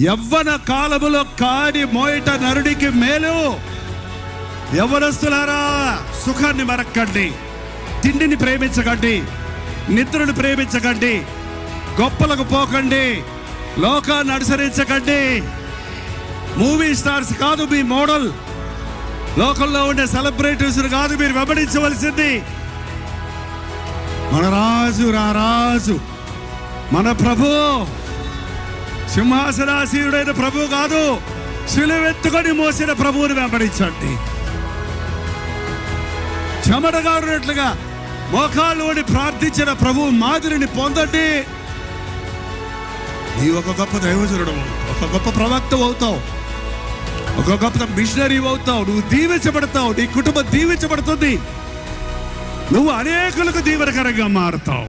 యవ్వన కాలములో కాడి మోయట నరుడికి మేలు. యవ్వనస్తులారా సుఖాన్ని మరక్కండి. తిండిని ప్రేమించకండి. నిద్రను ప్రేమించకండి. గొప్పలకు పోకండి. లోకాన్ని అనుసరించకండి. మూవీ స్టార్స్ కాదు మీ మోడల్. లోకంలో ఉండే సెలబ్రిటీస్ కాదు మీరు వెంబడించవలసింది. మన రాజు రా రాజు. మన ప్రభు సింహాసనాశీయుడైన ప్రభు కాదు సిలువెత్తుకొని మోసిన ప్రభువుని వెంబడించండి. చెమటగారునట్లుగా మోకాలుని ప్రార్థించిన ప్రభు మాదిరిని పొందండి. నీ ఒక గొప్ప దైవజనుడు ఒక గొప్ప ప్రవక్త అవుతావు ఒక గొప్ప మిషనరీ అవుతావు నువ్వు దీవించబడతావు నీ కుటుంబం దీవించబడుతుంది. నువ్వు అనేకులకు దీవెనకరంగా మారుతావు.